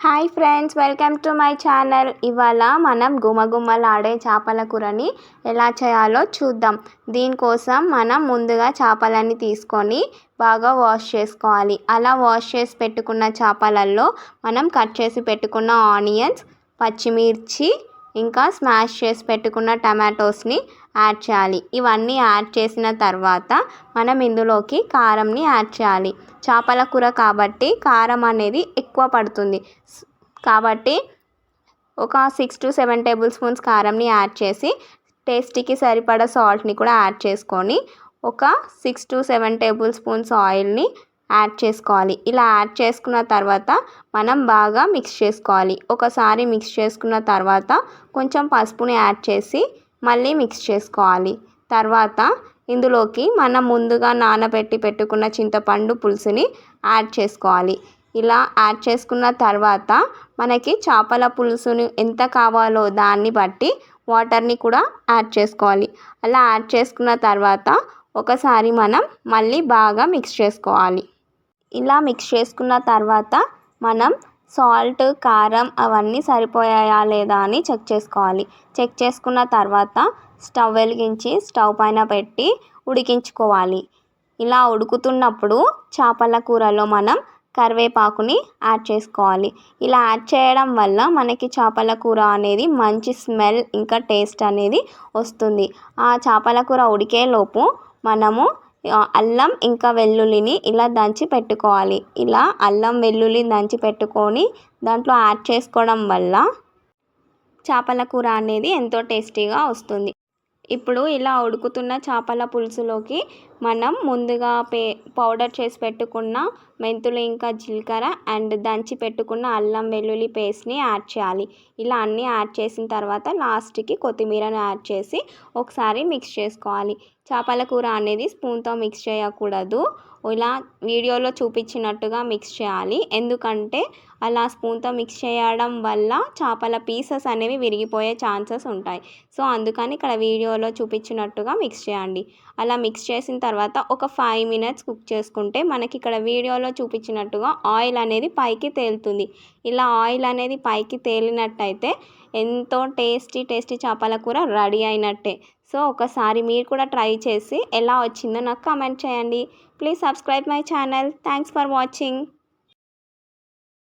Hi friends welcome to my channel. ఇవాళ మనం గుమగుమలాడే చేపల కూరని ఎలా చేయాలో చూద్దాం. దీనికోసం మనం ముందుగా చేపలని తీసుకొని బాగా వాష్ చేసుకోవాలి. అలా వాష్ చేసి పెట్టుకున్న చేపలల్లో మనం కట్ చేసి పెట్టుకున్న ఆనియన్స్ పచ్చిమిర్చి ఇంకా స్మాష్ చేసి పెట్టుకున్న టమాటోస్ని యాడ్ చేయాలి. ఇవన్నీ యాడ్ చేసిన తర్వాత మనం ఇందులోకి కారంని యాడ్ చేయాలి. చేపల కూర కాబట్టి కారం అనేది ఎక్కువ పడుతుంది. కాబట్టి ఒక six to seven tablespoons కారంని యాడ్ చేసి టేస్టీకి సరిపడా సాల్ట్ని కూడా యాడ్ చేసుకొని ఒక six to seven tablespoons ఆయిల్ని యాడ్ చేసుకోవాలి. ఇలా యాడ్ చేసుకున్న తర్వాత మనం బాగా మిక్స్ చేసుకోవాలి. ఒకసారి మిక్స్ చేసుకున్న తర్వాత కొంచెం పసుపుని యాడ్ చేసి మళ్ళీ మిక్స్ చేసుకోవాలి. తర్వాత ఇందులోకి మనం ముందుగా నానబెట్టి పెట్టుకున్న చింతపండు పులుసుని యాడ్ చేసుకోవాలి. ఇలా యాడ్ చేసుకున్న తర్వాత మనకి చేపల పులుసుని ఎంత కావాలో దాన్ని బట్టి వాటర్ని కూడా యాడ్ చేసుకోవాలి. అలా యాడ్ చేసుకున్న తర్వాత ఒకసారి మనం మళ్ళీ బాగా మిక్స్ చేసుకోవాలి. ఇలా మిక్స్ చేసుకున్న తర్వాత మనం సాల్ట్ కారం అవన్నీ సరిపోయాయా లేదా అని చెక్ చేసుకోవాలి. చెక్ చేసుకున్న తర్వాత స్టవ్ వెలిగించి స్టవ్ పైన పెట్టి ఉడికించుకోవాలి. ఇలా ఉడుకుతున్నప్పుడు చేపల కూరలో మనం కరివేపాకుని యాడ్ చేసుకోవాలి. ఇలా యాడ్ చేయడం వల్ల మనకి చేపల కూర అనేది మంచి స్మెల్ ఇంకా టేస్ట్ అనేది వస్తుంది. ఆ చేపల కూర ఉడికేలోపు మనము అల్లం ఇంకా వెల్లుల్లిని ఇలా దంచి పెట్టుకోవాలి. ఇలా అల్లం వెల్లుల్లి దంచి పెట్టుకొని దాంట్లో యాడ్ చేసుకోవడం వల్ల చేపల కూర అనేది ఎంతో టేస్టీగా వస్తుంది. ఇప్పుడు ఇలా ఉడుకుతున్న చేపల పులుసులోకి మనం ముందుగా పే పౌడర్ చేసి పెట్టుకున్న మెంతులు ఇంకా జీలకర్ర అండ్ దంచి పెట్టుకున్న అల్లం వెల్లుల్లి పేస్ట్ని యాడ్ చేయాలి. ఇలా అన్నీ యాడ్ చేసిన తర్వాత లాస్ట్కి కొత్తిమీరను యాడ్ చేసి ఒకసారి మిక్స్ చేసుకోవాలి. చేపల కూర అనేది స్పూన్తో మిక్స్ చేయకూడదు. ఇలా వీడియోలో చూపించినట్టుగా మిక్స్ చేయాలి. ఎందుకంటే అలా స్పూన్తో మిక్స్ చేయడం వల్ల చేపల పీసెస్ అనేవి విరిగిపోయే ఛాన్సెస్ ఉంటాయి. సో అందుకని ఇక్కడ వీడియోలో చూపించినట్టుగా మిక్స్ చేయండి. అలా మిక్స్ చేసిన తర్వాత ఒక ఫైవ్ మినిట్స్ కుక్ చేసుకుంటే మనకి ఇక్కడ వీడియోలో చూపించినట్టుగా ఆయిల్ అనేది పైకి తేలుతుంది. ఇలా ఆయిల్ అనేది పైకి తేలినట్టయితే ఎంతో టేస్టీ టేస్టీ చేపల కూర రెడీ అయినట్టే. సో ఒకసారి మీరు కూడా ట్రై చేసి ఎలా వచ్చిందో నాకు కామెంట్ చేయండి. Please subscribe my channel thanks for watching